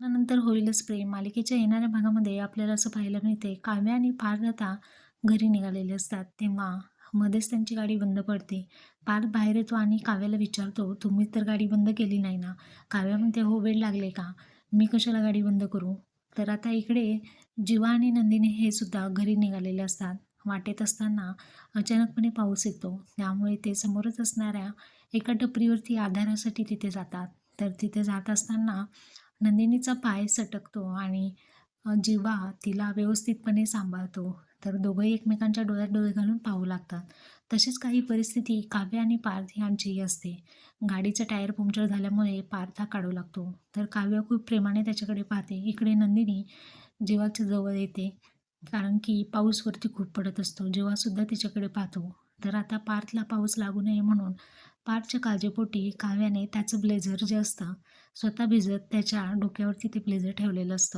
नंतर होईलच प्रेम. मालिकेच्या येणाऱ्या भागामध्ये आपल्याला असं पाहायला मिळते काव्या आणि पार्थ आता घरी निघालेले असतात. तेव्हा मध्येच त्यांची गाडी बंद पडते. पार्थ बाहेर येतो आणि काव्याला विचारतो तुम्ही तर गाडी बंद केली नाही ना? काव्या म्हणते हो वेळ लागले का? मी कशाला गाडी बंद करू? तर आता इकडे जीवा आणि नंदिनी हे सुद्धा घरी निघालेले असतात. वाटेत असताना अचानकपणे पाऊस येतो. त्यामुळे ते समोरच असणाऱ्या एका टपरीवरती आधारासाठी तिथे जातात. तर तिथे जात असताना नंदिनीचा पाय सटकतो आणि जिवा जीवा तिला व्यवस्थितपणे सांभाळतो तर दोघंही एकमेकांच्या डोळ्यात डोळे घालून पाहू लागतात. तशीच काही परिस्थिती काव्य आणि पार्थ यांचीही असते. गाडीचं टायर पंक्चर झाल्यामुळे पार्थ हा काढू लागतो. तर काव्य खूप प्रेमाने त्याच्याकडे पाहते. इकडे नंदिनी जीवाच्या जवळ येते कारण की पाऊस वरती खूप पडत असतो जेव्हासुद्धा तिच्याकडे पाहतो. तर आता पार्थला पाऊस लागू नये म्हणून पार्थच्या काळजीपोटी काव्याने त्याचं ब्लेझर जे असतं स्वतः भिजत त्याच्या डोक्यावरती ते ब्लेझर ठेवलेलं असतं.